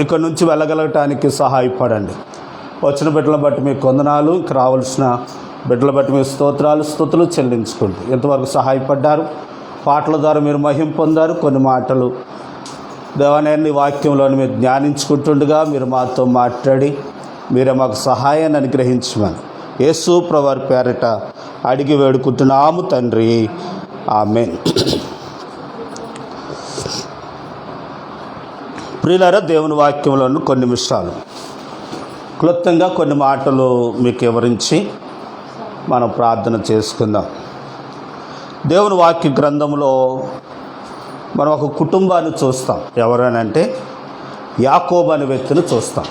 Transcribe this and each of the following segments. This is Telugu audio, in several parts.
ఇక్కడ నుంచి వెళ్ళగలగటానికి సహాయపడండి. వచ్చిన బిడ్డలను బట్టి మీకు కొందనాలు ఇంక రావాల్సిన బిడ్డల బట్టి మీ స్తోత్రాలు. స్థుతులు చెల్లించుకోండి. ఎంతవరకు సహాయపడ్డారు? పాటల ద్వారా మీరు మహిం పొందారు. కొన్ని మాటలు దేవాలయాన్ని వాక్యంలోని మీరు ధ్యానించుకుంటుండగా మీరు మాతో మాట్లాడి మీరే మాకు సహాయాన్ని అనుగ్రహించమని యేసు ప్రవర్ పేరిట అడిగి వేడుకుంటున్నాము తండ్రి. ఆమె ప్రియులర దేవుని వాక్యంలోని కొన్ని నిమిషాలు క్లుప్తంగా కొన్ని మాటలు మీకు వివరించి మనం ప్రార్థన చేసుకుందాం. దేవుని వాక్య గ్రంథంలో మనం ఒక కుటుంబాన్ని చూస్తాం. ఎవరనంటే యాకోబు అనే వ్యక్తిని చూస్తాం.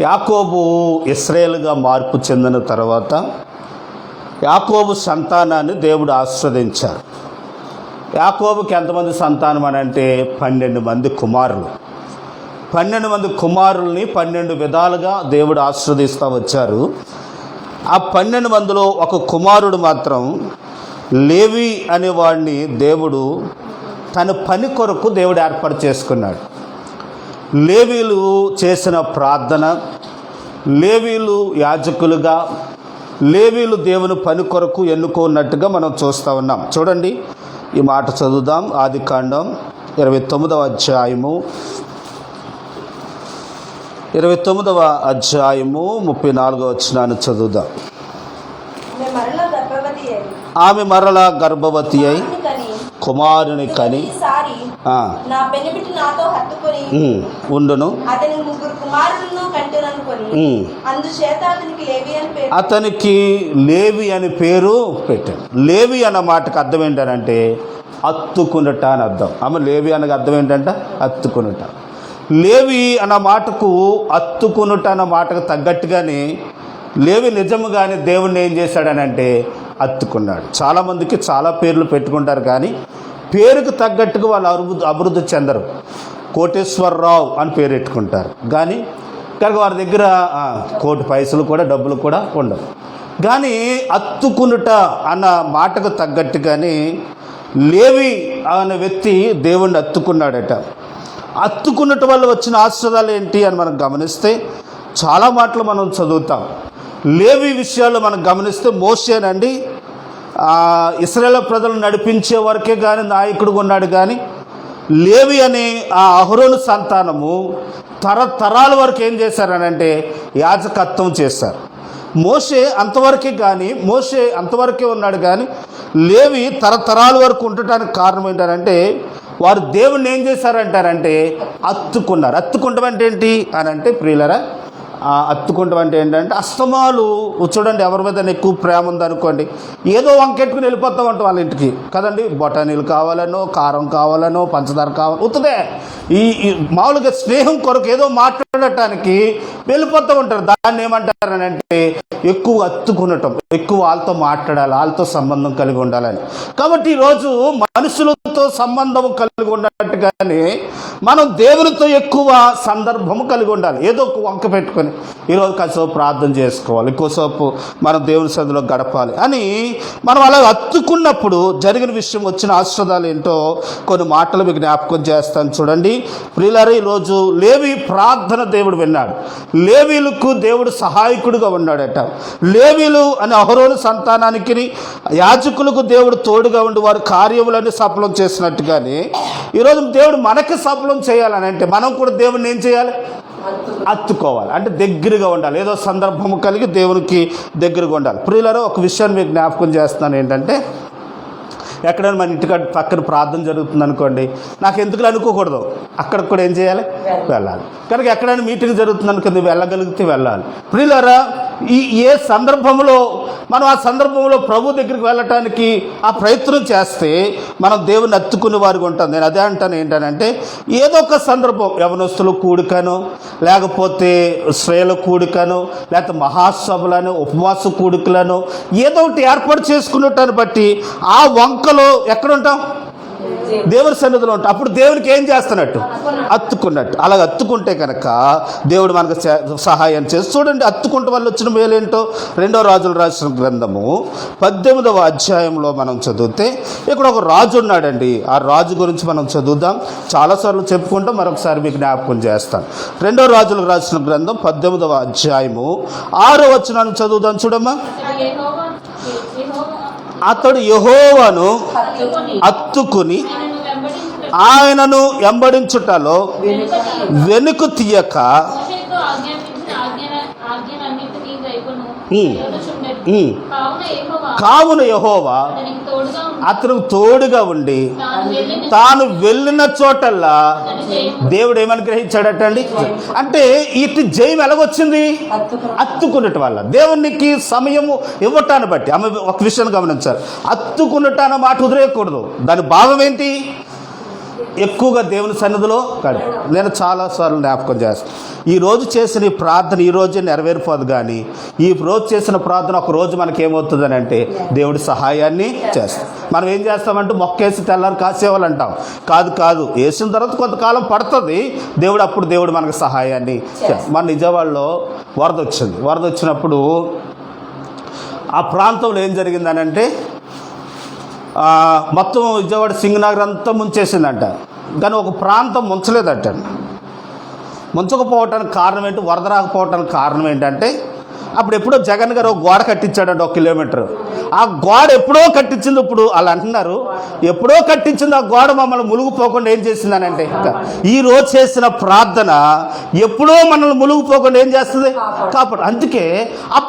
యాకోబు ఇస్రాయేల్గా మార్పు చెందిన తర్వాత యాకోబు సంతానాన్ని దేవుడు ఆస్వాదించారు. యాకోబుకి ఎంతమంది సంతానం అని అంటే పన్నెండు మంది కుమారులు. పన్నెండు మంది కుమారుల్ని పన్నెండు విధాలుగా దేవుడు ఆస్వాదిస్తూ వచ్చారు. ఆ పన్నెండు మందిలో ఒక కుమారుడు మాత్రం లేవి అనేవాడిని దేవుడు తన పని కొరకు దేవుడు ఏర్పాటు చేసుకున్నాడు. లేవీలు చేసిన ప్రార్థన లేవీలు యాజకులుగా లేవీలు దేవుని పని కొరకు ఎన్నుకున్నట్టుగా మనం చూస్తూ ఉన్నాం. చూడండి. ఈ మాట చదువుదాం. ఆది కాండం ఇరవై తొమ్మిదవ అధ్యాయము. ఇరవై తొమ్మిదవ అధ్యాయము ముప్పై నాలుగవ వచ్చినాన్ని చదువుదాం. ఆమె మరలా గర్భవతి అయి ఆమె మరల గర్భవతి అయి కుమారుని కని నా పెనిమిటి నాతో హత్తుకొని ఉమ్, ఉండును. అతని ముగ్గురు కుమారులను కంటుననుకొని ఉమ్. అందుచేత అతనికి లేవి అని పేరు. అతనికి లేవి అని పేరు పెట్టాడు. లేవి అన్న మాటకు అర్థం ఏంటంటే అత్తుకునుట అని అర్థం. ఆమె లేవి అనగా అర్థం ఏంటంట? అత్తుకునుట లేవి అన్న మాటకు అత్తుకునుట అన్న మాటకు తగ్గట్టుగానే లేవి నిజముగానే దేవుణ్ణి ఏం చేశాడనంటే అత్తుకున్నాడు. చాలామందికి చాలా పేర్లు పెట్టుకుంటారు కానీ పేరుకు తగ్గట్టుగా వాళ్ళు అభివృద్ధి అభివృద్ధి చెందరు. కోటేశ్వరరావు అని పేరు పెట్టుకుంటారు కానీ కనుక వారి దగ్గర కోటి పైసలు కూడా డబ్బులు కూడా ఉండవు. కానీ అత్తుకునుట అన్న మాటకు తగ్గట్టుగానే లేవి అనే వ్యక్తి దేవుణ్ణి అత్తుకున్నాడట. అత్తుకున్నట వల్ల వచ్చిన ఆశ్రదాలు ఏంటి అని మనం గమనిస్తే చాలా మాటలు మనం చదువుతాం. లేవి విషయాల్లో మనం గమనిస్తే మోసేనండి ఇస్రాయేల్ ప్రజలు నడిపించే వరకే కానీ నాయకుడు ఉన్నాడు కానీ లేవి అనే ఆ అహరోను సంతానము తరతరాల వరకు ఏం చేశారనంటే యాజకత్వం చేశారు. మోషే అంతవరకే కానీ మోషే అంతవరకే ఉన్నాడు కానీ లేవి తరతరాల వరకు ఉండటానికి కారణం ఏంటంటే వారు దేవుణ్ణి ఏం చేశారంటారంటే అత్తుకున్నారు. అత్తుకుంటాం అంటే ఏంటి అని అంటే ప్రియులరా అత్తుకుంటాం అంటే ఏంటంటే అస్తమాలు చూడండి ఎవరి మీద ఎక్కువ ప్రేమ ఉందనుకోండి ఏదో వంకెట్టుకుని వెళ్ళిపోతాం అంట వాళ్ళ ఇంటికి. కదండి? బొటానీలు కావాలనో కారం కావాలనో పంచదార కావాలి ఉత్తదే ఈ మామూలుగా స్నేహం కొరకు ఏదో మాట్లాడటానికి వెళ్ళిపోతూ ఉంటారు. దాన్ని ఏమంటారని అంటే ఎక్కువ అత్తుకునటం. ఎక్కువ వాళ్ళతో మాట్లాడాలి వాళ్ళతో సంబంధం కలిగి ఉండాలని. కాబట్టి ఈరోజు మనుషులతో సంబంధం కలిగి ఉన్నట్టుగానే మనం దేవునితో ఎక్కువ సందర్భము కలిగి ఉండాలి. ఏదో ఒక వంక పెట్టుకొని ఈరోజు కాసేపు ప్రార్థన చేసుకోవాలి ఎక్కువసేపు మనం దేవుని సదిలో గడపాలి అని మనం అలా అత్తుకున్నప్పుడు జరిగిన విషయం వచ్చిన ఆశ్రదాలు ఏంటో కొన్ని మాటలు మీకు జ్ఞాపకం చేస్తాను చూడండి. ప్రియులరే ఈరోజు లేవి ప్రార్థన దేవుడు విన్నాడు. లేవీలకు దేవుడు సహాయకుడిగా ఉన్నాడట. లేవీలు అని అహరోను సంతానానికి యాజకులకు దేవుడు తోడుగా ఉండి వారు కార్యములన్నీ సఫలం చేసినట్టుగానే ఈరోజు దేవుడు మనకి సఫలం చేయాలని అంటే మనం కూడా దేవుడిని ఏం చేయాలి? అత్తుకోవాలి. అంటే దగ్గరగా ఉండాలి. ఏదో సందర్భము కలిగి దేవునికి దగ్గరగా ఉండాలి. ప్రియులారా ఒక విషయాన్ని మీకు జ్ఞాపకం చేస్తున్నాను ఏంటంటే ఎక్కడైనా మన ఇంటికాడ పక్కన ప్రార్థన జరుగుతుంది అనుకోండి నాకు ఎందుకు అనుకోకూడదు. అక్కడికి కూడా ఏం చేయాలి? వెళ్ళాలి. కనుక ఎక్కడైనా మీటింగ్ జరుగుతుంది అనుకుంది వెళ్ళగలిగితే వెళ్ళాలి. ప్రియులరా ఈ ఏ సందర్భంలో మనం ఆ సందర్భంలో ప్రభు దగ్గరికి వెళ్ళటానికి ఆ ప్రయత్నం చేస్తే మనం దేవుని అత్తుకునే వారికి ఉంటాం. నేను అదే అంటాను ఏంటనంటే ఏదో ఒక సందర్భం యవనస్తుల కూడికను లేకపోతే శ్రేయుల కూడికను లేకపోతే మహాసభలను ఉపవాస కూడికలను ఏదో ఒకటి ఏర్పాటు చేసుకున్నటాన్ని బట్టి ఆ వంకలో ఎక్కడ ఉంటాం దేవుని సన్నిధిలో ఉంటా అప్పుడు దేవునికి ఏం చేస్తున్నట్టు? అత్తుకున్నట్టు. అలా అత్తుకుంటే కనుక దేవుడు మనకు సహాయం చేసి చూడండి అత్తుకుంటే వల్ల వచ్చిన మేలేంటో? రెండో రాజులు రాసిన గ్రంథము పద్దెనిమిదవ అధ్యాయంలో మనం చదివితే ఇక్కడ ఒక రాజు ఉన్నాడండి. ఆ రాజు గురించి మనం చదువుదాం. చాలాసార్లు చెప్పుకుంటాం మరొకసారి మీకు జ్ఞాపకం చేస్తాను. రెండో రాజులకు రాసిన గ్రంథం పద్దెనిమిదవ అధ్యాయము ఆరో వచనాన్ని చదువుదాం చూడమ్మా. అతడు యెహోవా యెహోవా అతడు యహోవను అత్తుకుని ఆయనను ఎంబడించుటలో వెనుక తీయక కావున యహోవా అతనికి తోడుగా ఉండి అతను తోడుగా ఉండి తాను వెళ్ళిన చోటల్లా దేవుడు ఏమని గ్రహించాడటండి? అంటే ఇటు జయం ఎలాగొచ్చింది? అత్తుకున్నట్టు వల్ల. దేవునికి సమయము ఇవ్వటాన్ని బట్టి. ఆమె ఒక విషయాన్ని గమనించాలి. అత్తుకున్నట్టు అన్న మాట వదిలేయకూడదు దాని భావం ఏంటి? ఎక్కువగా దేవుని సన్నిధిలో గడప నేను చాలాసార్లు జ్ఞాపకం చేస్తాను ఈ రోజు చేసిన ఈ ప్రార్థన ఈ రోజే నెరవేరిపోదు కానీ ఈ రోజు చేసిన ప్రార్థన ఒక రోజు మనకి అంటే దేవుడి సహాయాన్ని చేస్తాం. మనం ఏం చేస్తామంటే మొక్కేసి తెల్లారి కాసేవాళ్ళు అంటాం. కాదు కాదు. వేసిన తర్వాత కొంతకాలం పడుతుంది. దేవుడు అప్పుడు దేవుడు మనకు సహాయాన్ని చేస్తాం. మన నిజవాళ్ళలో వరద వచ్చింది. వరద వచ్చినప్పుడు ఆ ప్రాంతంలో ఏం జరిగిందనంటే మొత్తం విజయవాడ సింగనగర్ అంతా ముంచేసిందంట. కానీ ఒక ప్రాంతం ముంచలేదట. ముంచకపోవటానికి కారణం ఏంటి? వరద రాకపోవటానికి కారణం ఏంటంటే అప్పుడు ఎప్పుడో జగన్ గారు ఒక గోడ కట్టించాడంట ఒక కిలోమీటర్. ఆ గోడ ఎప్పుడో కట్టించింది ఇప్పుడు వాళ్ళు అంటున్నారు ఎప్పుడో కట్టించింది ఆ గోడ మమ్మల్ని ములుగుపోకుండా ఏం చేసిందనంటే ఈ రోజు చేసిన ప్రార్థన ఎప్పుడో మనల్ని ములుగుపోకుండా ఏం చేస్తుంది? కాపాడు. అందుకే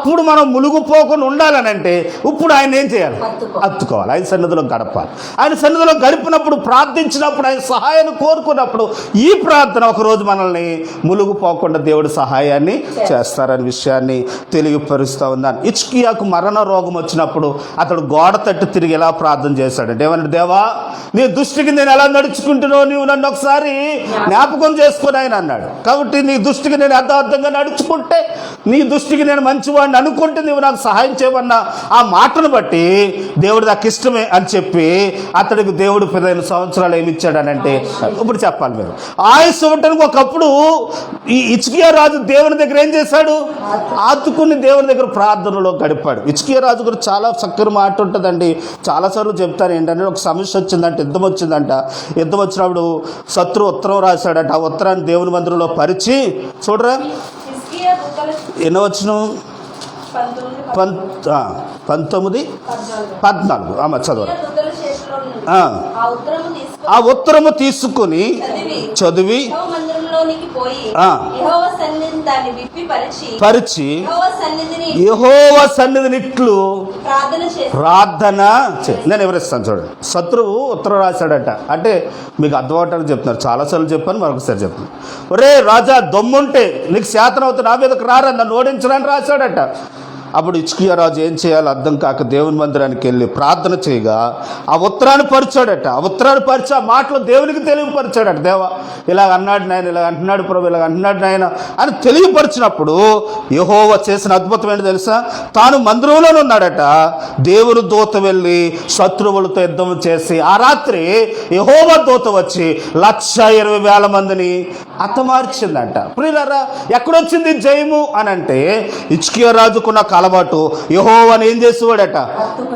అప్పుడు మనం మునిగిపోకుండా ఉండాలనంటే ఇప్పుడు ఆయన ఏం చేయాలి? అత్తుకోవాలి. ఆయన సన్నిధిలో గడపాలి. ఆయన సన్నిధిలో గడిపినప్పుడు ప్రార్థించినప్పుడు ఆయన సహాయాన్ని కోరుకున్నప్పుడు ఈ ప్రార్థన ఒకరోజు మనల్ని ములుగుపోకుండా దేవుడి సహాయాన్ని చేస్తారనే విషయాన్ని తెలియపరుస్తూ ఉన్నాను. ఇచ్కియాకు మరణ రోగం వచ్చినప్పుడు అతడు గోడ తట్టు తిరిగి ఎలా ప్రార్థన చేశాడంటే ఏమన్నా దేవా నీ దృష్టికి నేను ఎలా నడుచుకుంటున్నావు నీవు నన్ను ఒకసారి జ్ఞాపకం చేసుకుని ఆయన అన్నాడు. కాబట్టి నీ దృష్టికి నేను యథార్థంగా నడుచుకుంటే నీ దృష్టికి నేను మంచివాడిని అనుకుంటే నీవు నాకు సహాయం చేయమన్న ఆ మాటను బట్టి దేవుడు నాకు ఇష్టమే అని చెప్పి అతడికి దేవుడు పదిహేను సంవత్సరాలు ఏమి ఇచ్చాడనంటే ఇప్పుడు చెప్పాలి మీరు. ఆయుష్ ఇవ్వటానికి ఒకప్పుడు ఈ ఇచ్కియా రాజు దేవుని దగ్గర ఏం చేశాడు? ఆతుకుని దేవుని దగ్గర ప్రార్థనలో గడిపాడు. ఇచ్కియా రాజు గురించి చాలా చక్కని మాట ఉంటుందండి. చాలాసార్లు చెప్తాను ఏంటంటే ఒక సమస్య వచ్చిందంట యుద్ధం వచ్చిందంట. యుద్ధం వచ్చినప్పుడు శత్రు ఉత్తరం రాశాడట. ఆ ఉత్తరాన్ని దేవుని మందిరంలో పరిచి చూడరా? ఎన్నో వచ్చిన ఆ, పంతొమ్మిది పద్నాలుగు. అమ్మ చదవరు ఆ. ఉత్తరము తీసుకొని చదివి. పరిచి యెహోవా సన్నిధిని యహోవ సన్నిధినిట్లు ప్రార్థన నేను వివరిస్తాను చూడండి. శత్రువు ఉత్తరం రాశాడట. అంటే మీకు అర్థమవటానికి చెప్తున్నారు. చాలాసార్లు చెప్పాను మరొకసారి చెప్తాను ఒరే రాజా దమ్ముంటే నీకు శాతం అవుతుంది నా మీదకి రారా నన్ను ఓడించడానికి రాశాడట. అప్పుడు ఇచ్కియా రాజు ఏం చేయాలో అర్థం కాక దేవుని మందిరానికి వెళ్ళి ప్రార్థన చేయగా ఆ ఉత్తరాన్ని పరిచాడట. ఆ ఉత్తరాన్ని పరిచి ఆ మాటలు దేవునికి తెలియపరిచాడట. దేవా ఇలా అన్నాడు నాయన ఇలా అంటున్నాడు ప్రభు ఇలా అంటున్నాడు నాయన అని తెలియపరిచినప్పుడు యహోవ చేసిన అద్భుతం తెలుసా? తాను మందిరంలోనే ఉన్నాడట. దేవుని దూత వెళ్ళి శత్రువులతో యుద్ధం చేసి ఆ రాత్రి యహోవ దూత వచ్చి లక్ష ఇరవై వేల మందిని హతమార్చిందంట ప్రియులరా ఎక్కడొచ్చింది జయము అని అంటే ఇచ్కియా రాజుకున్న అలవాటు యహోవని ఏం చేసేవాడట?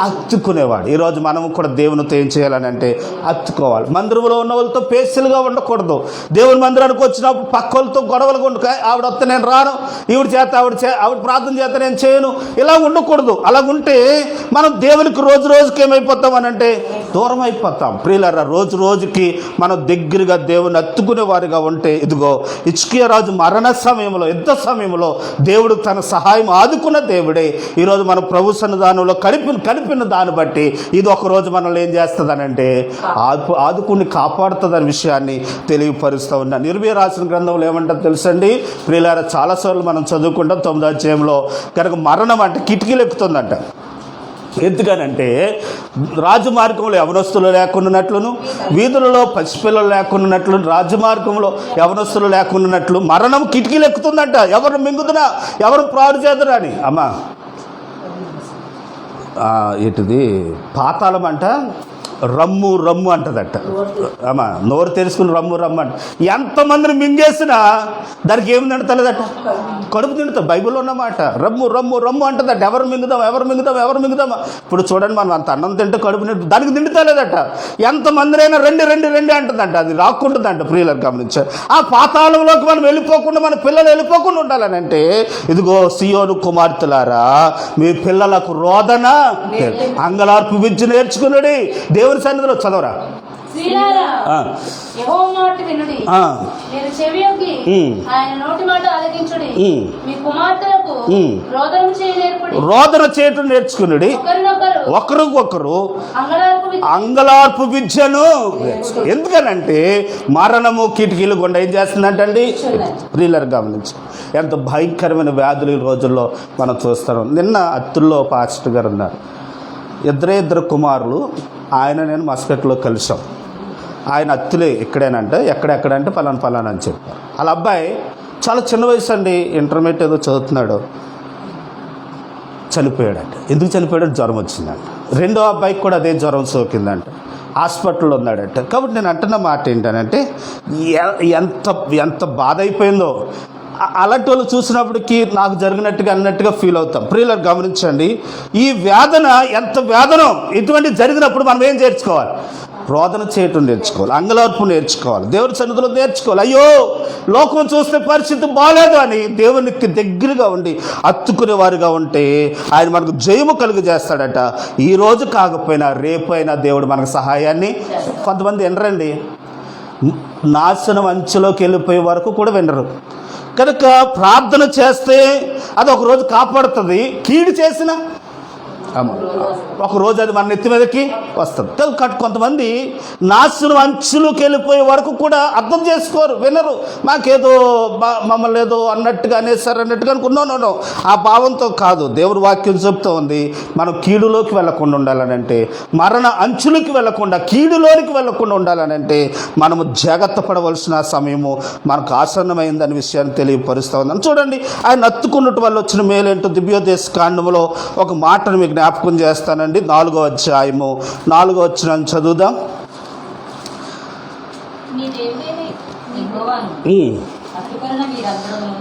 అత్తుకునేవాడు. ఈరోజు మనం కూడా దేవునితో ఏం చేయాలని అంటే అత్తుకోవాలి. మందిరంలో ఉన్న వాళ్ళతో పేసులుగా ఉండకూడదు. దేవుని మందిరానికి వచ్చినప్పుడు పక్క వాళ్ళతో గొడవలు ఉండుక. ఆవిడ వస్తే నేను రాను. ఈవిడ చేత ఆవిడ చే ఆవిడ ప్రార్థన చేత నేను చేయను. ఇలా ఉండకూడదు. అలా ఉంటే మనం దేవునికి రోజు రోజుకి ఏమైపోతాం అని అంటే దూరం అయిపోతాం ప్రియులరా రోజు రోజుకి మనం దగ్గరగా దేవుని అత్తుకునే వారిగా ఉంటే ఇదిగో రాజు మరణ సమయంలో యుద్ధ సమయంలో దేవుడు తన సహాయం ఆదుకున్న దేవుడే. ఈరోజు మన ప్రభు సన్నిధానంలో కలిపి కలిపిన దాన్ని బట్టి ఇది ఒకరోజు మనల్ని ఏం చేస్తుందనంటే ఆదు ఆదుకుని కాపాడుతుందనే విషయాన్ని తెలియపరుస్తూ ఉన్నా. నిర్భయ రాసిన గ్రంథంలో ఏమంటారు తెలుసండి? ప్రియులారా చాలాసార్లు మనం చదువుకుంటాం తొమ్మిదో అధ్యాయంలో. కనుక మరణం అంటే కిటికీలు ఎక్కుతుందంట ఎందుకనంటే రాజమార్గంలో యవనస్తులు లేకుండానట్లును వీధులలో పసిపిల్లలు లేకుండానట్లు రాజమార్గంలో యవనస్తులు లేకుండానట్లు మరణం కిటికీలు ఎక్కుతుందంట. ఎవరు మింగుతున్నా? ఎవరు ప్రాడు చేద్దరా అని? అమ్మా. ఏంటిది? పాతాళం అంట రమ్ము రమ్ము అంటదట. అమ్మా నోరు తెరుచుకుని రమ్ము రమ్ము అంట. ఎంతమందిని మింగేసినా దానికి ఏమి తింటలేదట కడుపు తింటుంది బైబిల్లో ఉన్నమాట. రమ్ము రమ్ము రమ్ము అంటదట. ఎవరు మింగుదాం ఎవరు మింగుదాం ఎవరు మింగుదాం? ఇప్పుడు చూడండి మనం అంత అన్నం తింటే కడుపు నిండు దానికి తింటలేదట ఎంతమందినైనా రెండు రెండు రెండు అంటదంట. అది రాకుంటుందంట ప్రియులకు గమనించ. ఆ పాతాళంలోకి మనం వెళ్ళిపోకుండా మన పిల్లలు వెళ్ళిపోకుండా ఉండాలని అంటే ఇదిగో సియోను కుమార్తెలారా మీ పిల్లలకు రోదన అంగలార్పు విద్య నేర్చుకున్నాడు దేవుని సన్నిధిలో చదవరా. రోదనం చేయటం నేర్చుకున్నాడు ఒకరికొకరు అంగలార్పు విద్య అంగలార్పు విద్యను ఎందుకనంటే మరణము కిటికీలు గుండా ఏం చేస్తుందంటండి? ప్రియులర్ గమనించి. ఎంత భయంకరమైన వ్యాధులు ఈ రోజుల్లో మనం చూస్తున్నాం. నిన్న అత్తుల్లో పాస్టర్ గారు ఉన్నారు. ఇద్దరే ఇద్దరు కుమారులు. ఆయన నేను మస్కట్లో కలిసాం ఆయన అత్తులే ఇక్కడేనంటే ఎక్కడెక్కడంటే పలానా పలానా అని చెప్పారు. వాళ్ళ అబ్బాయి చాలా చిన్న వయసు అండి ఇంటర్మీడియట్ ఏదో చదువుతున్నాడు. చనిపోయాడంట. ఎందుకు చనిపోయాడు జ్వరం వచ్చిందంట. రెండో అబ్బాయికి కూడా అదే జ్వరం సోకిందంట. హాస్పిటల్లో ఉన్నాడంట. కాబట్టి నేను అంటున్న మాట ఏంటనంటే ఎంత ఎంత బాధ అయిపోయిందో అలాంటి వాళ్ళు చూసినప్పటికీ నాకు జరిగినట్టుగా అన్నట్టుగా ఫీల్ అవుతాం. ప్రియులకు గమనించండి. ఈ వేదన ఎంత వేదనం ఇటువంటి జరిగినప్పుడు మనం ఏం చేర్చుకోవాలి? రోదన చేయటం నేర్చుకోవాలి అంగలార్పు నేర్చుకోవాలి దేవుని సన్నిధిలో నేర్చుకోవాలి. అయ్యో లోకం చూస్తే పరిస్థితి బాగాలేదు అని దేవునికి దగ్గరగా ఉండి అత్తుకునేవారుగా ఉంటే ఆయన మనకు జయము కలుగు చేస్తాడట ఈ రోజు కాకపోయినా రేపైనా దేవుడు మనకు సహాయాన్ని కొంతమంది వినరండి. నాశనం అంచులోకి వెళ్ళిపోయే వరకు కూడా వినరు. కనుక ప్రార్థన చేస్తే అది ఒక రోజు కాపాడుతుంది. కీడు చేసిన ఒక రోజు అది మన నెత్తి మీదకి వస్తుంది. కట్- కొంతమంది నాశనం అంచులోకి వెళ్ళిపోయే వరకు కూడా అర్థం చేసుకోరు వినరు. మాకేదో మమ్మల్ని ఏదో అన్నట్టుగా అనేసారు అన్నట్టుగా అనుకున్నాను ఆ భావంతో కాదు. దేవుడు వాక్యం చెప్తూ ఉంది మనం కీడులోకి వెళ్ళకుండా ఉండాలనంటే మరణ అంచులకి వెళ్ళకుండా కీడులోనికి వెళ్ళకుండా ఉండాలనంటే మనము జాగ్రత్త పడవలసిన సమయము మనకు ఆసన్నమైందనే విషయాన్ని తెలియపరుస్తూ ఉందని చూడండి ఆయన అత్తుకున్నట్టు వల్ల వచ్చిన మేలేంటో దివ్యోదేశ కాండములో ఒక మాటను మీకు జ్ఞాపకం చేస్తానండి. నాలుగో అధ్యాయము. నాలుగో వచ్చిన చదువుదాం.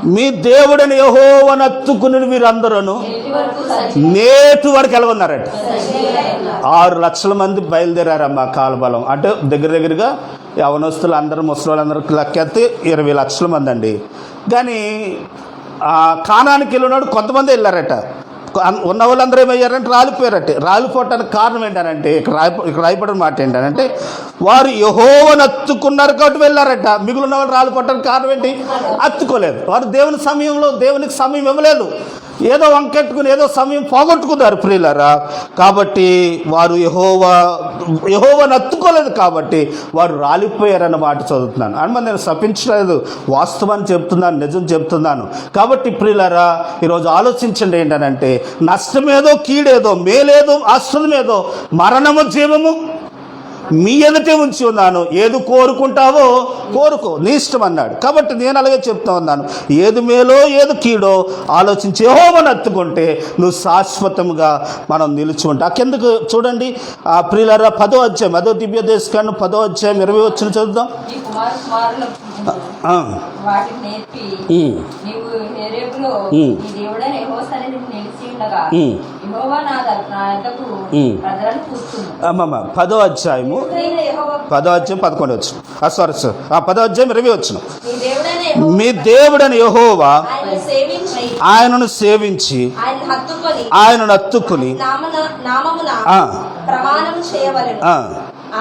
మీ దేవుడైన యెహోవాను ఉమ్. అట్టుకొనిన మీరందరూ నేటి వరకు ఎలా. ఆరు లక్షల మంది బయలుదేరారమ్మా కాలబలం. అంటే దగ్గర దగ్గరగా యవనస్తులు అందరూ ముసలి వాళ్ళందరూ లెక్కెత్తి ఇరవై లక్షల మంది అండి. కానీ ఆ, కానానికి వెళ్ళినాడు కొంతమంది వెళ్ళారట. ఉన్న వాళ్ళందరూ ఏమయ్యారంటే రాలిపోయారంటే. రాలిపోవటానికి కారణం ఏంటనంటే ఇక్కడ రాయి ఇక్కడ రాయిపోవడం మాట ఏంటనంటే వారు యహోవను అత్తుకున్నారు కాబట్టి వెళ్ళారట. మిగులున్న వాళ్ళు రాలిపోవటానికి కారణం ఏంటి? అత్తుకోలేదు. వారు దేవుని సమయంలో దేవునికి సమయం ఇవ్వలేదు. ఏదో వంకెట్టుకుని ఏదో సమయం పోగొట్టుకున్నారు ప్రియులరా. కాబట్టి వారు యహోవా యహోవాని అత్తుకోలేదు కాబట్టి వారు రాలిపోయారన్న మాట చదువుతున్నాను. అని నేను శపించలేదు. వాస్తవాన్ని చెప్తున్నాను నిజం చెప్తున్నాను. కాబట్టి ప్రియులరా ఈరోజు ఆలోచించండి ఏంటనంటే నష్టమేదో కీడేదో మేలేదో ఆశ్రదమేదో మరణము జీవము మీ ఎదుటే ఉంచి ఉన్నాను. ఏది కోరుకుంటావో కోరుకో. నీ ఇష్టం అన్నాడు. కాబట్టి నేను అలాగే చెప్తా ఉన్నాను. ఏది మేలో ఏది కీడో ఆలోచించి ఏహోమని అత్తుకుంటే నువ్వు శాశ్వతంగా మనం నిలిచి ఉంటా కిందకు చూడండి. ఆ ప్రియులరా పదో అధ్యాయం అదో దివ్య దేశకాండం పదో అధ్యాయం ఇరవై వచ్చిన వాటిని నేర్పి నీవు అమ్మమ్మ పదో అధ్యాయము పదో అధ్యాయం పదకొండు వచ్చిన. ఆ సారీ సార్ ఆ పదో అధ్యాయం ఇరవై వచ్చిన. మీ దేవుడని యహోవా ఆయనను సేవించి ఆయనను అత్తుకుని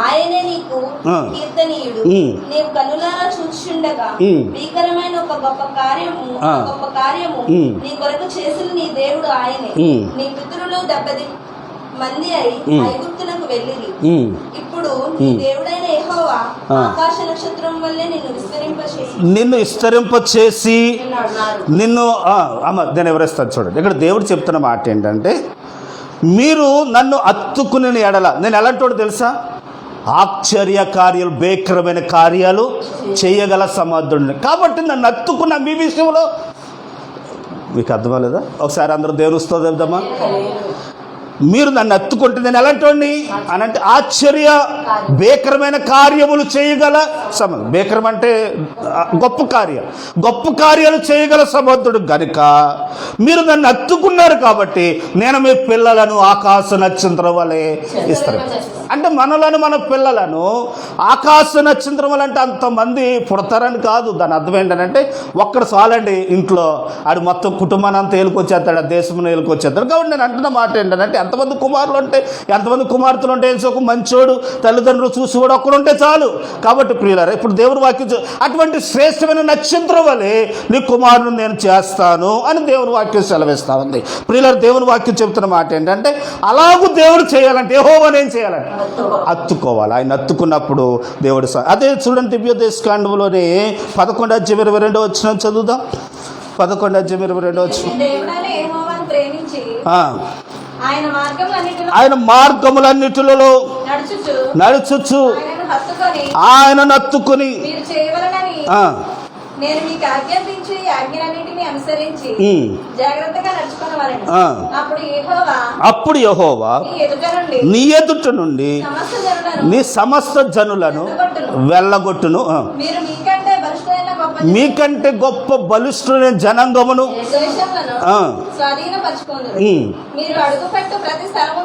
ఆయనే నీకు. కీర్తనీయుడు. నీవు కనులారా చూచుండగా. భీకరమైన ఒక గొప్ప కార్యము గొప్ప కార్యము. నీ కొరకు చేసిన నీ దేవుడు ఆయనే. నీ పితరులు మంది అయి వెళ్ళిరి ఉమ్. ఇప్పుడు నీ. దేవుడైన యెహోవా. ఆకాశ నక్షత్రం వల్లే నిన్ను విస్తరింపచేసి నిన్ను విస్తరింప చేసి నిన్ను ఆ, అమ్మ నేను ఎవరేస్తాను చూడండి ఇక్కడ దేవుడు చెప్తున్న మాట ఏంటంటే మీరు నన్ను అత్తుకుని ఎడల నేను ఎలాంటోడు తెలుసా ఆశ్చర్య కార్యాలు భేకరమైన కార్యాలు చేయగల సమర్థుడు. కాబట్టి నన్ను అత్తుకున్న మీ విషయంలో మీకు అర్థమలేదా ఒకసారి అందరూ దేవుని వస్తుందమ్మా మీరు నన్ను ఎత్తుకుంటే నేను ఎలాంటి అని అంటే ఆశ్చర్య భీకరమైన కార్యములు చేయగల సమ భీకరం అంటే గొప్ప కార్యం. గొప్ప కార్యాలు చేయగల సమర్థుడు గనుక మీరు నన్ను ఎత్తుకున్నారు కాబట్టి నేను మీ పిల్లలను ఆకాశ నక్షత్రం వలె ఇస్తాను. అంటే మనలను మన పిల్లలను ఆకాశ నక్షత్రం వల్ల అంటే అంతమంది పుడతారని కాదు. దాని అర్థం ఏంటంటే ఒక్కడు చాలండి ఇంట్లో ఆడు మొత్తం కుటుంబాన్ని అంతా ఏలుకొచ్చేస్తాడు దేశంలో ఏలుకొచ్చేస్తాడు. కాబట్టి నేను అంటున్న మాట ఏంటంటే ఎంతమంది కుమారులు ఉంటే ఎంతమంది కుమార్తెలు ఉంటే ఒక మంచోడు తల్లిదండ్రులు చూసి కూడా ఒక్కడు ఉంటే చాలు. కాబట్టి ప్రియులారా ఇప్పుడు దేవుని వాక్యం అటువంటి శ్రేష్టమైన నక్షత్రం వలె నీ కుమారుని నేను చేస్తాను అని దేవుని వాక్యం సెలవిస్తా ఉంది. ప్రియులారు దేవుని వాక్యం చెప్తున్న మాట ఏంటంటే అలాగూ దేవుడు చేయాలంటే ఏహోవా ఏం చేయాలంటే అత్తుకోవాలి. ఆయన అత్తుకున్నప్పుడు దేవుడు అదే చూడండి దివ్యోదేశ కాండంలోనే పదకొండు అధ్యాయం ఇరవై రెండో వచ్చిన చదువుదాం. పదకొండు అధ్యాయం ఇరవై రెండో వచ్చిన ఆయన మార్గములన్నిటిలో నడుచుచు. ఆయన నేను మీకు ఆజ్ఞాపించి ఆజ్ఞలన్నిటిని అనుసరించి జాగ్రత్తగా ఆ. అప్పుడు యెహోవా అప్పుడు యహోవా నీ ఎదుట నుండి నీ సమస్త జనులను వెళ్ళగొట్టును. మీరు మీకంటే మీకంటే గొప్ప బలిష్ఠులైన జనాంగమును.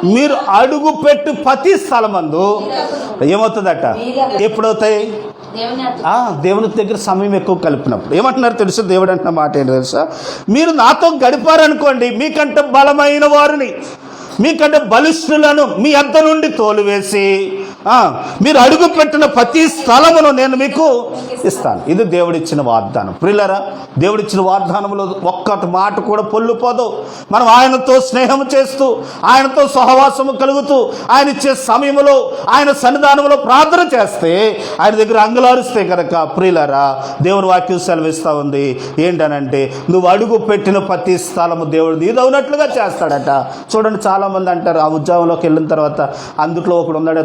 మీరు అడుగు పెట్టు ప్రతి స్థలమందు ఏమవుతుందట? ఎప్పుడవుతాయి? దేవుని దగ్గర సమయం ఎక్కువ కలిపినప్పుడు. ఏమంటున్నారు తెలుసు? దేవుడు అంటున్న మాట ఏంటో తెలుసా? మీరు నాతో గడిపారనుకోండి మీకంటే బలమైన వారిని మీకంటే బలిష్ఠులను మీ అద్ద నుండి తోలువేసి మీరు అడుగు పెట్టిన ప్రతి స్థలమును నేను మీకు ఇస్తాను. ఇది దేవుడిచ్చిన వాగ్దానం. ప్రిల్లరా దేవుడిచ్చిన వాగ్దానంలో ఒక్కటి మాట కూడా పొల్లుపోదు. మనం ఆయనతో స్నేహం చేస్తూ ఆయనతో సహవాసము కలుగుతూ ఆయన ఇచ్చే సమయంలో ఆయన సన్నిధానంలో ప్రార్థన చేస్తే ఆయన దగ్గర అంగలారుస్తే కనుక ప్రియులరా దేవుని వాక్యం సెలవిస్తూ ఉంది. ఏంటనంటే నువ్వు అడుగు పెట్టిన ప్రతి స్థలము దేవుడు నీదవునట్లుగా చేస్తాడట. చూడండి చాలామంది అంటారు ఆ ఉద్యోగంలోకి వెళ్ళిన తర్వాత అందుట్లో ఒకడు ఉన్నాడు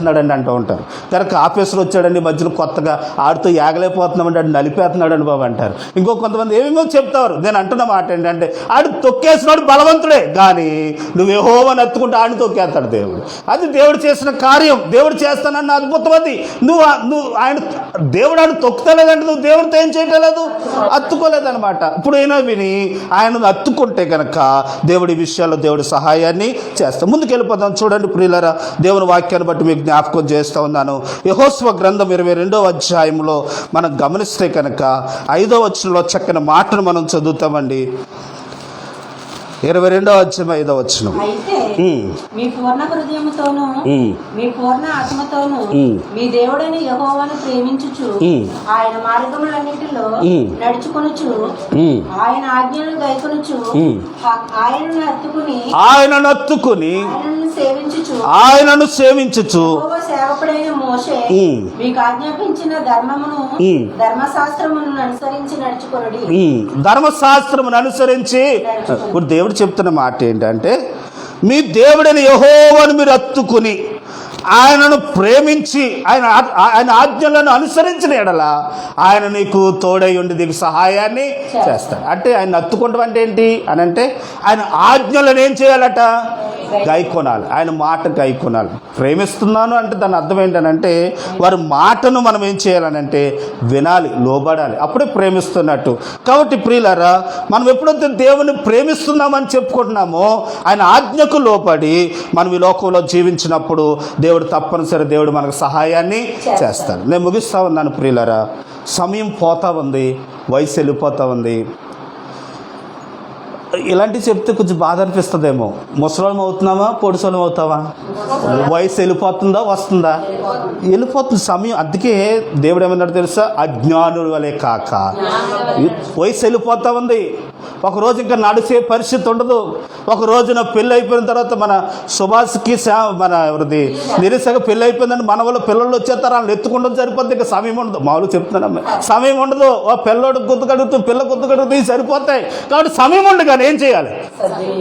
నలిపేస్తున్నాడండి అంటూ ఉంటారు. తర్వాత ఆఫీసర్ వచ్చాడండి మధ్యలో కొత్తగా ఆడితో ఏగలేకపోతున్నామంటే ఆడు నలిపేస్తున్నాడండి బాబు అంటారు. ఇంకో కొంతమంది ఏమేమో చెప్తారు. నేను అంటున్న మాట ఏంటంటే ఆడు తొక్కేసినాడు బలవంతుడే కానీ నువ్వు అని ఎత్తుకుంటే ఆడిని తొక్కేస్తాడు దేవుడు. అది దేవుడు చేసిన కార్యం. దేవుడు చేస్తానన్న అద్భుతం అది. నువ్వు నువ్వు ఆయన దేవుడు ఆయన తొక్కుతలేదంటే నువ్వు దేవుడితో ఏం చేయటలేదు అత్తుకోలేదనమాట ఇప్పుడు అయినా విని ఆయన అత్తుకుంటే కనుక దేవుడి విషయాల్లో దేవుడి సహాయాన్ని చేస్తాం ముందుకు వెళ్ళిపోదాం చూడండి ప్రియులరా దేవుని వాక్యాన్ని బట్టి మీకు జ్ఞాపకం చేస్తూ ఉన్నాను యహోస్వ గ్రంథం ఇరవై రెండవ అధ్యాయంలో మనం గమనిస్తే కనుక ఐదో వచనంలో చక్కని మాటను మనం చదువుతామండి ఇరవై రెండవ అధ్యాయం ఐదో ఉమ్, మీ పూర్ణ హృదయముతోను మీ పూర్ణ ఆత్మతోను. మీ దేవుడైన యెహోవాను ప్రేమించుచు. ఆయన మార్గములన్నిటిలో. నడుచుకొనుచు. ఆయన గైకొనుచు ఆయనను హత్తుకుని ఆయనను ఆయనను సేవించుచు. ధర్మశాస్త్రమును అనుసరించి ఇప్పుడు దేవుడు చెప్తున్న మాట ఏంటంటే మీ దేవుడని యహోవను మీరు అత్తుకుని ఆయనను ప్రేమించి ఆయన ఆయన ఆజ్ఞలను అనుసరించిన ఎడల ఆయన నీకు తోడై ఉండి నీకు సహాయాన్ని చేస్తాడు. అంటే ఆయన అత్తుకుంటాం అంటే ఏంటి అని అంటే ఆయన ఆజ్ఞలను ఏం చేయాలట? గైకొనాలి. ఆయన మాట గైకొనాలి. ప్రేమిస్తున్నాను అంటే దాని అర్థం ఏంటనంటే వారి మాటను మనం ఏం చేయాలనంటే వినాలి లోబడాలి. అప్పుడే ప్రేమిస్తున్నట్టు. కాబట్టి ప్రియులారా మనం ఎప్పుడైతే దేవుని ప్రేమిస్తున్నామని చెప్పుకుంటున్నామో ఆయన ఆజ్ఞకు లోపడి మనం ఈ లోకంలో జీవించినప్పుడు దేవుడు తప్పనిసరి దేవుడు మనకు సహాయాన్ని చేస్తాడు. నేను ముగిస్తా ఉన్నాను ప్రియులారా. సమయం పోతా ఉంది వయసు వెళ్ళిపోతా ఉంది. ఇలాంటివి చెప్తే కొంచెం బాధ అనిపిస్తుందేమో. ముసలం అవుతున్నావా? పొడిసలం అవుతావా? వయసు వెళ్ళిపోతుందా? వస్తుందా? వెళ్ళిపోతుంది సమయం. అందుకే దేవుడు ఏమన్నాడు తెలుసా? అజ్ఞానుల వలె కాక. వయసు వెళ్ళిపోతా ఉంది. ఒక రోజు ఇంకా నడిచే పరిస్థితి ఉండదు. ఒక రోజున పెళ్ళి అయిపోయిన తర్వాత మన సుభాష్కి శా మన ఎవరిది? నిరీసక పెళ్ళి అయిపోయిందని మన వల్ల పిల్లలు వచ్చేస్తారు. వాళ్ళని ఎత్తుకుంటూ సరిపోద్ది. ఇంకా సమయం ఉండదు. మామూలు చెప్తున్నాను సమయం ఉండదు. ఓ పిల్లోడు గుర్తు కడుగుతూ పిల్ల గుద్దు కడుగుతూ సరిపోతాయి. కాబట్టి సమయం ఉండు కానీ ఏం చేయాలి?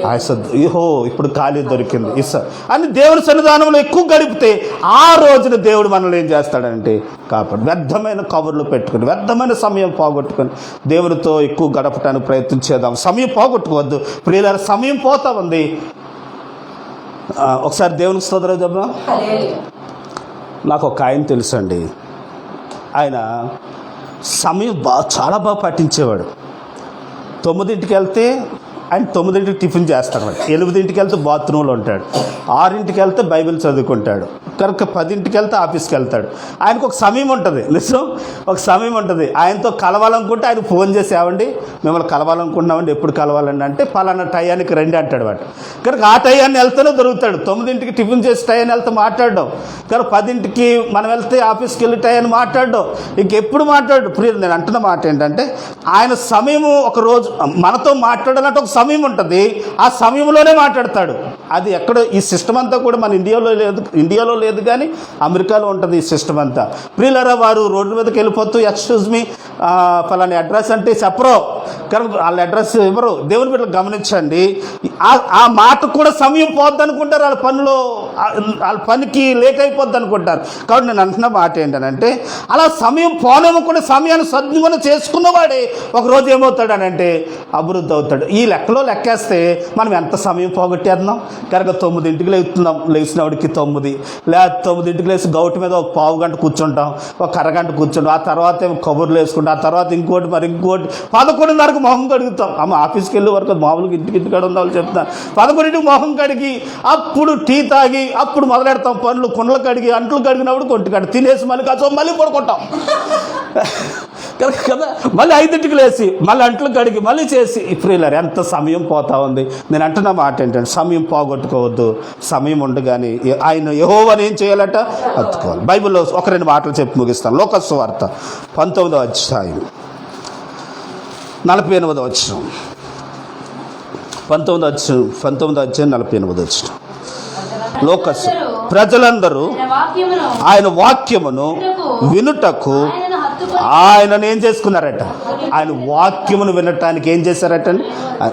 ఆయస ఇహో ఇప్పుడు ఖాళీ దొరికింది. ఇస అని దేవుని సన్నిధానంలో ఎక్కువ గడిపితే ఆ రోజున దేవుడు మనల్ని ఏం చేస్తాడంటే కాపాడు. వ్యర్థమైన కవర్లు పెట్టుకుని వ్యర్థమైన సమయం పోగొట్టుకొని దేవునితో ఎక్కువ గడపడానికి ప్రయత్నం చేద్దాం. సమయం పోగొట్టుకోవద్దు. ప్రియుల సమయం పోతా ఉంది. ఒకసారి దేవునికి స్తోత్రం చెప్దాం నాకు ఒక ఆయన తెలుసండి. ఆయన సమయం బాగా చాలా బాగా పట్టించేవాడు తొమ్మిదింటికి వెళ్తే ఆయన తొమ్మిదింటికి టిఫిన్ చేస్తాడు ఎనిమిదింటికి వెళ్తే బాత్రూంలో ఉంటాడు. ఆరింటికి వెళ్తే బైబిల్ చదువుకుంటాడు. కనుక పదింటికి వెళ్తే ఆఫీస్కి వెళ్తాడు ఆయనకు ఒక సమయం ఉంటుంది. నిజం? ఒక సమయం ఉంటుంది. ఆయనతో కలవాలనుకుంటే ఆయన ఫోన్ చేసి ఏమండి మిమ్మల్ని కలవాలనుకుంటున్నామండి. ఎప్పుడు కలవాలండి? అంటే పలానా టయానికి రండి అంటాడు వాడు. కనుక ఆ టయాన్ని వెళ్తేనే దొరుకుతాడు. తొమ్మిదింటికి టిఫిన్ చేసి టయాన్ని వెళ్తే మాట్లాడడం. కనుక పదింటికి మనం వెళ్తే ఆఫీస్కి వెళ్ళి టయాన్ని మాట్లాడడం. ఇంకెప్పుడు మాట్లాడు? ప్రియ నేను అంటున్న మాట ఏంటంటే ఆయన సమయము ఒక రోజు మనతో మాట్లాడాలంటే ఒక సమయం ఉంటుంది. ఆ సమయంలోనే మాట్లాడతాడు. అది ఎక్కడ ఈ సిస్టమ్ అంతా కూడా మన ఇండియాలో లేదు ఇండియాలో లేదు కానీ అమెరికాలో ఉంటుంది ఈ సిస్టమ్ అంతా. ప్రియులరా వారు రోడ్డు మీదకి వెళ్ళిపోతూ ఎక్స్క్యూజ్ మీ ఫలాని అడ్రస్ అంటే చెప్పరు. కానీ వాళ్ళ అడ్రస్ ఇవ్వరు. దేవుని బిడ్డలు గమనించండి. ఆ- మాట కూడా సమయం పోద్ది అనుకుంటారు. వాళ్ళ పనిలో వాళ్ళ పనికి లేట్ అయిపోద్ది అనుకుంటారు. కాబట్టి నేను అంటున్న మాట ఏంటనంటే అలా సమయం పోలేమనుకుంటే సమయాన్ని సద్వినియోగం చేసుకున్నవాడే ఒక రోజు ఏమవుతాడనంటే అభివృద్ధి అవుతాడు. ఈ లెక్క లెక్కలో లెక్కేస్తే మనం ఎంత సమయం పోగొట్టేద్దాం? కనుక తొమ్మిదింటికి లేస్తున్నాం లేచినవాడికి తొమ్మిది. లేదా తొమ్మిదింటికి లేచి గౌటు మీద ఒక పావు గంట కూర్చుంటాం ఒక అరగంట కూర్చుంటాం. ఆ తర్వాత ఏమో కబుర్లు వేసుకుంటాం ఆ తర్వాత ఇంకోటి మరి ఇంకోటి. పదకొండున్నరకు మొహం కడుగుతాం. అమ్మ ఆఫీస్కి వెళ్ళే వరకు మామూలుగా ఇంటికి ఇంటికాడ ఉండాలని చెప్తాను పదకొండింటికి మొహం కడిగి అప్పుడు టీ తాగి అప్పుడు మొదలెడతాం పనులు కుండలు కడిగి అంట్లు కడిగినప్పుడు కొట్టుకాడు తినేసి మళ్ళీ కాదు మళ్ళీ పడుకుంటాం. కదా? మళ్ళీ ఐదింటికి లేచి మళ్ళీ అంట్లు కడిగి మళ్ళీ చేసి. ప్రియులర్ ఎంత సమయం పోతా ఉంది. నేను అంటున్న మాట ఏంటంటే సమయం పోగొట్టుకోవద్దు. సమయం ఉండగానే ఆయన యహోవని ఏం చేయాలట అత్తుకోవాలి బైబిల్లో ఒక రెండు మాటలు చెప్పి ముగిస్తాను. లోకస్సు వార్త పంతొమ్మిదో అధ్యాయం. నలభై ఎనిమిదో వచ్చిన పంతొమ్మిది వచ్చి పంతొమ్మిది అధ్యాయం నలభై ఎనిమిది వచ్చిన లోకస్ ప్రజలందరూ ఆయన వాక్యమును వినుటకు ఆయనను ఏం చేసుకున్నారట. ఆయన వాక్యమును వినటానికి ఏం చేశారట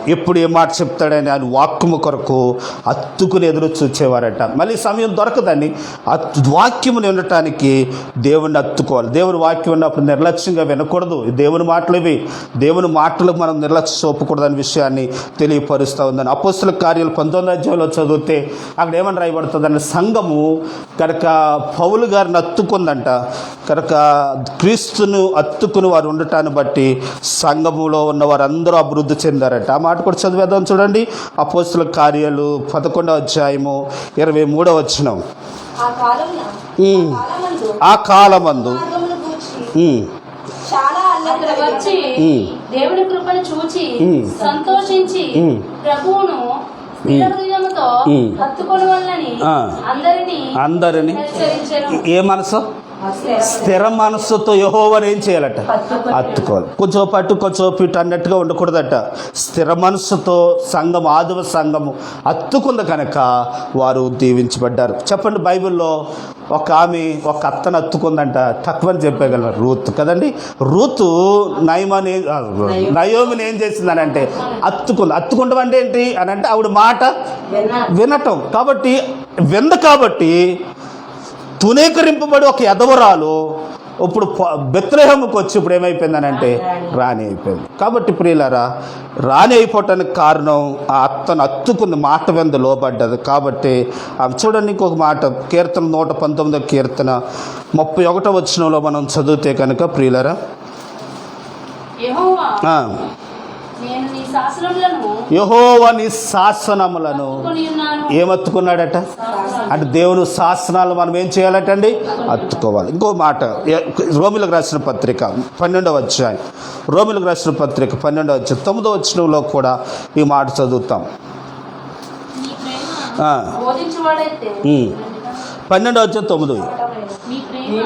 ఎప్పుడు ఏ మాట చెప్తాడని ఆయన వాక్యము కొరకు అత్తుకుని ఎదురు చూచేవారట. మళ్ళీ సమయం దొరకదని అత్ వాక్యమును వినటానికి దేవుణ్ణి అత్తుకోవాలి. దేవుని వాక్యం ఉన్నప్పుడు నిర్లక్ష్యంగా వినకూడదు. దేవుని మాటలు ఇవి. దేవుని మాటలకు మనం నిర్లక్ష్యం చూపకూడదనే విషయాన్ని తెలియపరుస్తూ ఉందని అపోస్తుల కార్యాలు పంతొమ్మిది అధ్యాయంలో చదివితే అక్కడ ఏమని రాయబడుతుందని సంఘము కనుక పౌలు గారిని అత్తుకుందంట. కనుక క్రీస్తును అత్తుకుని వారు ఉండటాన్ని బట్టి సంఘములో ఉన్న వారందరూ అభివృద్ధి చెందారట ఆ మాట కూడా చదివేద్దాం చూడండి అపోస్తుల కార్యాలు పదకొండవ అధ్యాయము ఇరవై మూడవ వచ్చినం ఆ. కాలమందు. దేవుని కృపను చూచి. సంతోషించి. ప్రభువును. అందరినీ ఏ మనసు స్థిర మనస్సుతో యహోవని ఏం చేయాలట? అత్తుకోవాలి. కొంచెం పట్టు కొంచెం ఇటు అన్నట్టుగా ఉండకూడదట. స్థిర మనస్సుతో సంఘం ఆదివ సంఘము అత్తుకుంది కనుక వారు దీవించబడ్డారు. చెప్పండి బైబిల్లో ఒక ఆమె ఒక అత్తను అత్తుకుందంట. తక్కువని చెప్పగలరు? రూత్ కదండి. రూతు నయమాని నయోమిని ఏం చేసిందని అంటే అత్తుకుంది. అత్తుకుంటాం అంటే ఏంటి? అని అంటే ఆవిడ మాట వినటం. కాబట్టి వింద కాబట్టి తునీకరింపబడి ఒక ఎదవరాలు ఇప్పుడు బెత్రహేమకు వచ్చి ఇప్పుడు ఏమైపోయిందని అంటే రాణి అయిపోయింది. కాబట్టి ప్రియులారా రాణి అయిపోవటానికి కారణం ఆ అత్తను అత్తుకుంది మాట వెంద లోబడ్డది. కాబట్టి చూడండి ఇంకొక మాట కీర్తన నూట పంతొమ్మిదో కీర్తన ముప్పై ఒకటో వచ్చినంలో మనం చదివితే కనుక ప్రియులరా యెహోవా ఆ, నేను నీ శాసనములను యెహోవాని శాసనములను ఏమత్తుకున్నాడట? అంటే దేవుని శాసనాలు మనం ఏం చేయాలటండి? అత్తుకోవాలి. ఇంకో మాట రోమిలకు రాసిన పత్రిక పన్నెండవ అధ్యాయం. రోమిలకు రాసిన పత్రిక పన్నెండవ అధ్యాయం. తొమ్మిదవ వచ్చినంలో కూడా ఈ మాట చదువుతాం. నీ ప్రేమ ఆ, బోధించువాడైతే ఉమ్. పన్నెండవ అధ్యాయం తొమ్మిది మీ ప్రేమ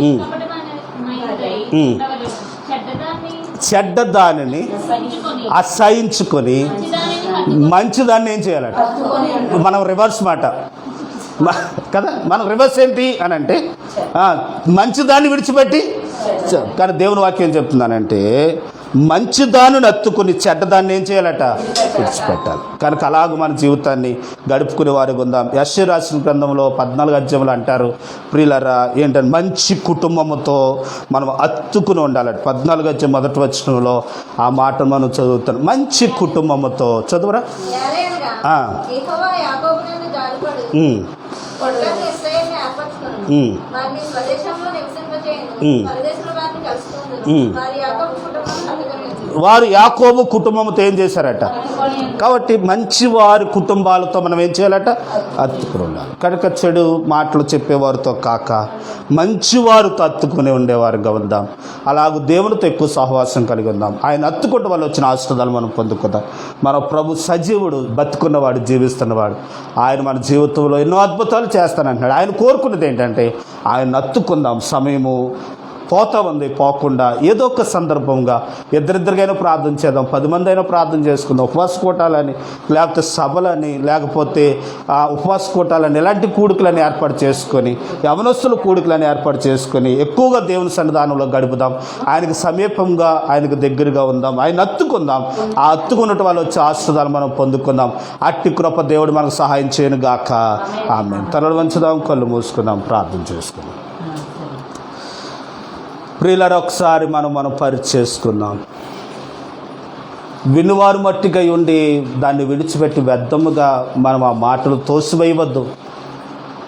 ఉమ్. నిష్కపటమైనదై ఉమ్. ఉండవలెను. చెడ్డదాన్ని చెడ్డ దానిని అసహించుకొని మంచిదాన్ని ఏం చేయాలంట? మనం రివర్స్ మాట. కదా? మనం రివర్స్ ఏంటి అని అంటే మంచిదాన్ని విడిచిపెట్టి కానీ దేవుని వాక్యం ఏం చెప్తున్నానంటే మంచిదాన్ని నత్తుకుని చెడ్డదాన్ని ఏం చేయాలట? విడిచిపెట్టాలి. కనుక అలాగ మన జీవితాన్ని గడుపుకునే వారికి ఉందాం. యశ రాసిన గ్రంథంలో పద్నాలుగు అధ్యాయులు అంటారు ప్రియులరా ఏంటంటే మంచి కుటుంబముతో మనం అత్తుకుని ఉండాలట. పద్నాలుగు అధ్యాయం మొదటి వచనంలో ఆ మాట మనం చదువుతాం. మంచి కుటుంబముతో చదువురా? ఏలయనగా వారు యాకోబు కుటుంబంతో ఏం చేశారట? కాబట్టి మంచి వారి కుటుంబాలతో మనం ఏం చేయాలట? అత్తుకుని ఉండాలి కనుక చెడు మాటలు చెప్పేవారితో కాక మంచి వారితో అత్తుకుని ఉండేవారుగా ఉందాం అలాగూ దేవునితో ఎక్కువ సహవాసం కలిగి ఉందాం. ఆయన అత్తుకుంటే వల్ల వచ్చిన ఆశీర్వాదాలు మనం పొందుకుందాం. మన ప్రభు సజీవుడు బతుకున్నవాడు జీవిస్తున్నవాడు. ఆయన మన జీవితంలో ఎన్నో అద్భుతాలు చేస్తానంటున్నాడు. ఆయన కోరుకున్నది ఏంటంటే ఆయన అత్తుకుందాం సమయము పోతా ఉంది పోకుండా ఏదో ఒక సందర్భంగా ఇద్దరిద్దరికైనా ప్రార్థన చేద్దాం. పది మంది అయినా ప్రార్థన చేసుకుందాం. ఉపవాస కూటాలని లేకపోతే సభలని లేకపోతే ఆ ఉపవాస కూటాలని ఇలాంటి కూడుకులని ఏర్పాటు చేసుకొని యవనస్తుల కూడుకులని ఏర్పాటు చేసుకొని ఎక్కువగా దేవుని సన్నిధానంలో గడుపుదాం. ఆయనకు సమీపంగా ఆయనకు దగ్గరగా ఉందాం. ఆయన అత్తుకుందాం. ఆ అత్తుకున్నట్టు వాళ్ళు వచ్చే ఆశ్రదాలు మనం పొందుకుందాం. అట్టి కృప దేవుడు మనకు సహాయం చేయను గాక ఆమె తలలు వంచుదాం కళ్ళు మూసుకుందాం ప్రార్థన చేసుకుందాం. ప్రియులర ఒకసారి మనం మనం పరిచేసుకున్నాం వినువారు మట్టిగా ఉండి దాన్ని విడిచిపెట్టి వ్యర్థముగా మనం ఆ మాటలు తోసివేయవద్దు.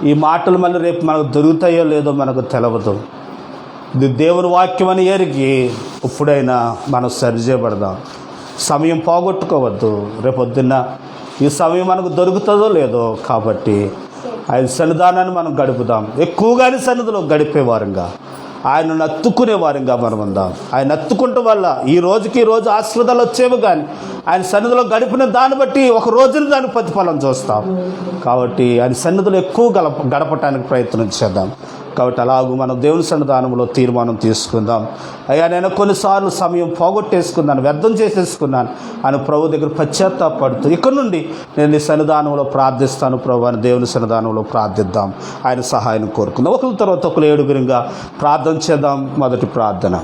ఈ మాటలు మళ్ళీ రేపు మనకు దొరుకుతాయో లేదో మనకు తెలవదు. ఇది దేవుని వాక్యం అని ఎరిగి ఇప్పుడైనా మనం సరిచేయబడదాం సమయం పోగొట్టుకోవద్దు. రేపొద్దున్న ఈ సమయం మనకు దొరుకుతుందో లేదో కాబట్టి ఆయన సన్నిధానాన్ని మనం గడుపుదాం. ఎక్కువగానే సన్నిధిలో గడిపేవారంగా ఆయన నత్తుకునే వారంగా మనం ఉందాం. ఆయన నత్తుకుంటూ వల్ల ఈ రోజుకి ఈ రోజు ఆశ్రదాలు వచ్చేవి కానీ ఆయన సన్నిధిలో గడిపిన దాన్ని బట్టి ఒక రోజున దాని ప్రతిఫలం చూస్తాం. కాబట్టి ఆయన సన్నిధిలో ఎక్కువ గడప గడపటానికి ప్రయత్నం చేద్దాం. కాబట్టి అలాగూ మనం దేవుని సన్నిధానంలో తీర్మానం తీసుకుందాం. అయ్యా నేను కొన్నిసార్లు సమయం పోగొట్టేసుకున్నాను వ్యర్థం చేసేసుకున్నాను అని ప్రభు దగ్గర పశ్చాత్తాపడుతూ ఇక్కడ నుండి నేను నీ సన్నిధానంలో ప్రార్థిస్తాను ప్రభు అని దేవుని సన్నిధానంలో ప్రార్థిద్దాం. ఆయన సహాయం కోరుకుందాం. ఒకరి తర్వాత ఒకరు ఏడుగురిగా ప్రార్థన చేద్దాం. మొదటి ప్రార్థన.